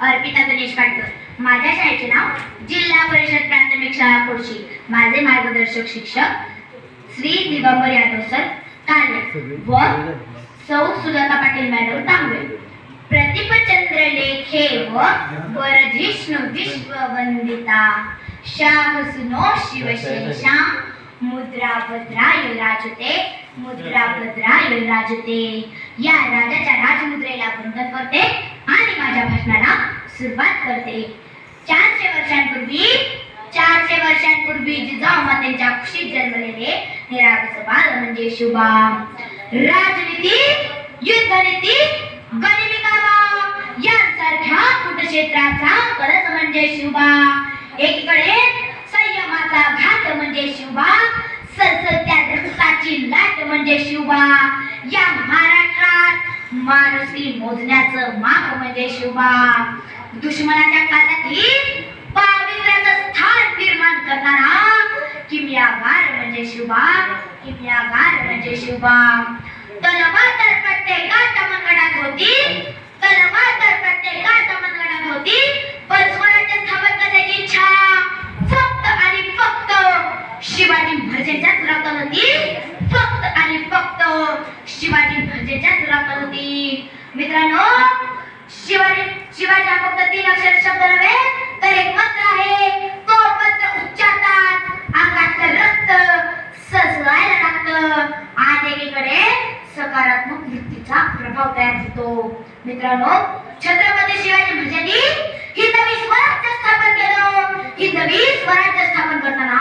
अर्पिता गणेश काटकर. माझ्या शाळेचे नाव जिल्हा परिषद प्राथमिक शाळा कोडशी माझे मार्गदर्शक शिक्षक श्री दिगंबर यादव सर काले व सौ सुजाता पाटील मॅडम तांबे. प्रतिपचंद्र लेखे व वरजिष्णु विश्ववंदिता. श्यामसुनो शिवशेषा मुद्रा भद्राय राजते. मुद्रा भद्राय राजते या राजाच्या राजमुद्रेला भंगत करते आणि माझ्या भाषणाला सुरुवात करते. चारशे वर्षांपूर्वी चारशे वर्षांपूर्वी जिजाऊ मातेच्या कुशीत जन्मलेले निरागस बाल म्हणजे शुभा. राजनीती युद्धनीती गनिमिकावा यांसारख्या कुटक्षेत्राचा कलस म्हणजे शुभा. एकीकडे संयमाचा घात म्हणजे शुभा म्हणजे शिवबा या महाराष्ट्रात माणुसकी मोजण्याचं माप म्हणजे शिवबा दुश्मनाच्या काळातही पावित्र्याचं स्थान निर्माण करणारा किमयागार म्हणजे शिवबा किमयागार म्हणजे शिवबा तलवार तर प्रत्येकाच्या मनगडात होती. तलवार तर प्रत्येकाच्या मनगडात होती. पण स्वराज्य स्थापन करण्याची इच्छा. फक्त आणि फक्त शिवाजी भरजेच्याच रक्त होती. शिवाजी भाजेच्या रक्तात होती मित्रांनो शिवाजी शिवाजी फक्त तीन अक्षर शब्द नव्हे तर एक मंत्र आहे. तो मंत्र उच्चारतात. अंगातलं रक्त सजवायला लागतं. आणि एकीकडे सकारात्मक वृत्तीचा प्रभाव तयार होतो. मित्रांनो छत्रपती शिवाजी महाराजांनी हिंदवी स्वराज्य स्थापन केलं. हिंदवी स्वराज्य स्थापन करताना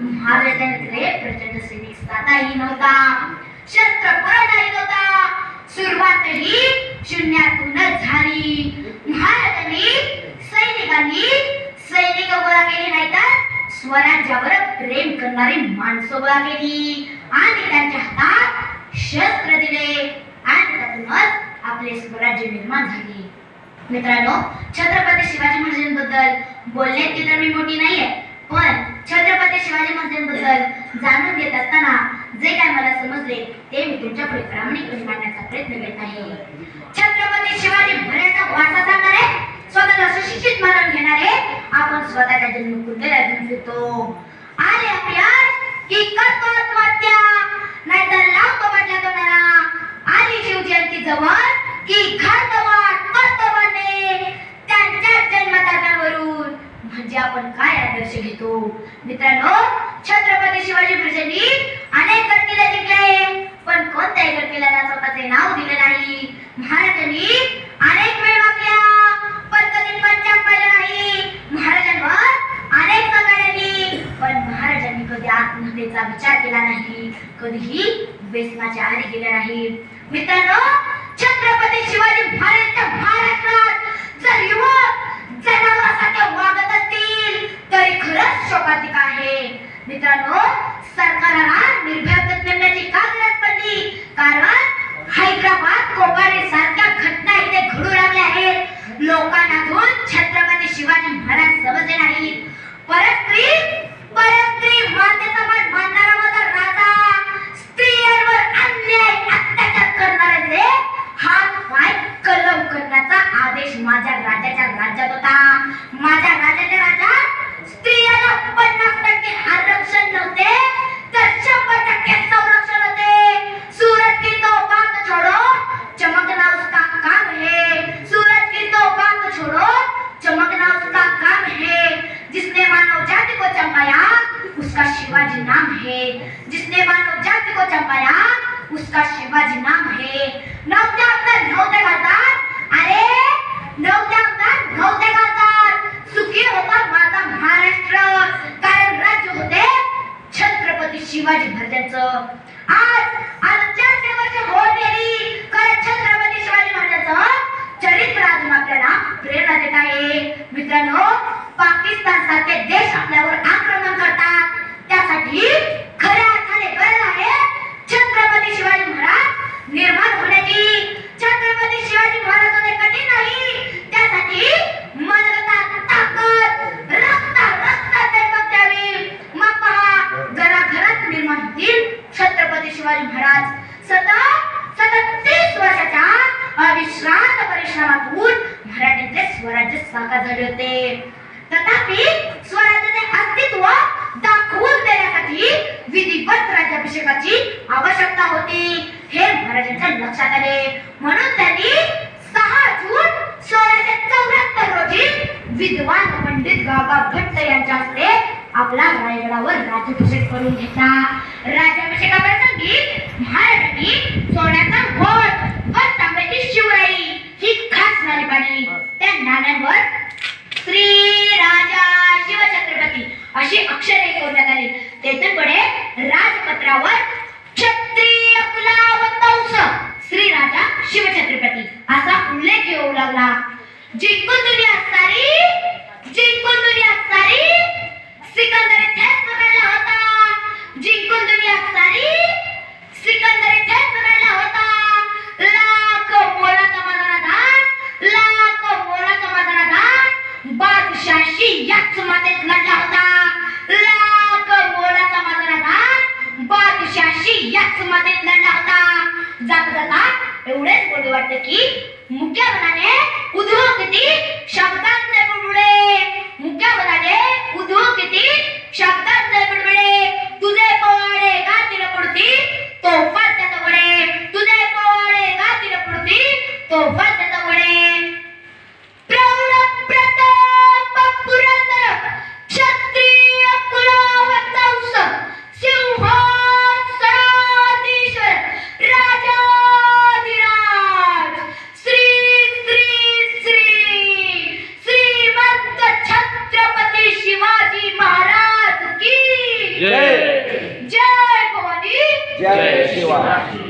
महाराजांकडे प्रचंड सैनिक साधाही नव्हता. शस्त्र पुरवठाही होता. सुरुवात ही शून्यातूनच झाली. महाराजांनी सैनिकांनी सैनिक गोळा केली नाही तर स्वराज्यावर प्रेम करणारी माणसं गोळा केली. आणि त्यांच्या हातात शस्त्र दिले. आणि त्यातूनच आपले स्वराज्य निर्माण झाले. मित्रांनो छत्रपती शिवाजी महाराजांबद्दल बोलण्याची तर मी मोठी नाहीये पण छत्रपती शिवाजी महाराजांबद्दल जाणून घेत असताना जे काय मला समजले ते मी तुमच्यापुढे प्रामाणिकपणे म्हणजे मांडण्याचा प्रयत्न करत आहे. छत्रपती शिवाजी महाराजांचा वारसा सांगणारे स्वतःला सुशिक्षित मानून घेणारे आपण स्वतःच्या जन्म घेऊन फिरतो आले आपल्या की करतो आत्महत्या नाहीतर लावतो म्हटल्या तोंडाला आली शिवजयंती जवळ की घातवाट कर्तव्याने त्यांच्या जन्मतारखांवरून म्हणजे आपण काय आदर्श घेतो मित्रांनो छत्रपती शिवाजी महाराजांनी अनेक गडकिल्ले जिंकले पण कोणत्याही गडकिल्ल्याला स्वतःचे नाव दिले नाही. महाराजांनी अनेक वेळ वाकल्या पण कधी पंचांग पाहिलं नाही. महाराजांवर अनेक सगळ्यांनी पण महाराजांनी कधी आत्महत्येचा विचार केला नाही कधीही व्यसनाच्या आधी गेले नाही मित्रांनो छत्रपती शिवाजी महाराजांच्या भारत जर युवक जनावरासारखे वागत असतील तरी खरंच शोकातिक आहे मित्रांनो सरकारला निर्भय करण्याची का गरज पडली कारण हैदराबाद कोकारे सारख्या घटना इथे घडू लागल्या आहेत लोकांना अजून छत्रपती शिवाजी महाराज समजले नाहीत परस्त्री परस्त्री मातेचा मान मानणारा माझा राजा स्त्रियांवर अन्याय अत्याचार करणाऱ्याचे हात पाय कलम करण्याचा आदेश माझ्या राजाच्या राज्यात होता माझ्या राजाच्या राज्यात स्त्रियांना पन्नास टक्के आरक्षण नव्हते तर शंभर टक्के संरक्षण होते सूरज की तो बात छोड़ो चमकना उसका काम है सूरज की तो बात छोड़ो चमकना उसका काम है जिसने मानव जाति को चमकाया उसका शिवाजी नाम है जिसने मानव जाति को चमकाया उसका शिवाजी नाम है नवते आमदार नवते घालतात अरे नवते आमदार नवते घालतात सुखी होता माझा महाराष्ट्र. कारण राज्य होते छत्रपती शिवाजी महाराजांचं. आज आज चारशे वर्ष होत गेली कारण छत्रपती शिवाजी महाराजांचं चरित्र अजून आपल्याला प्रेरणा देत आहे. मित्रांनो पाकिस्तान सारखे देश आपल्यावर साकार झाले होते. तथापि स्वराज्याचे अस्तित्व दाखवून देण्यासाठी विधिवत राज्याभिषेकाची आवश्यकता होती. हे महाराजांच्या लक्षात आले. म्हणून त्यांनी सहा जून सोळाशे चौऱ्याहत्तर रोजी विद्वान पंडित गागा भट्ट यांच्या हस्ते आपला रायगडावर राज्याभिषेक करून घेतला. राज्याभिषेकाप्रसंगी महाराजांनी सोन्याचा लावला जिंकून दुनिया असणारी जिंकून दुनिया असणारी सिकंदर थेट पकडला होता. जिंकून दुनिया असणारी सिकंदर थेट पकडला होता. लाख मोलाचा मैदानाचा लाख मोलाचा मैदानाचा बादशाही याच मातेत लढला होता. लाख मोलाचा मैदानाचा बादशाही याच मातेत लढला होता. जाता जाता एवढेच बोलू वाटतं की ಮುಖ್ಯ ಮನಾನೆ ಉದುರೋಗತಿ ಶಬ್ದಾಂತರ ಮುಖ್ಯ ಮನಾನೆ जय जय जय शिवाजी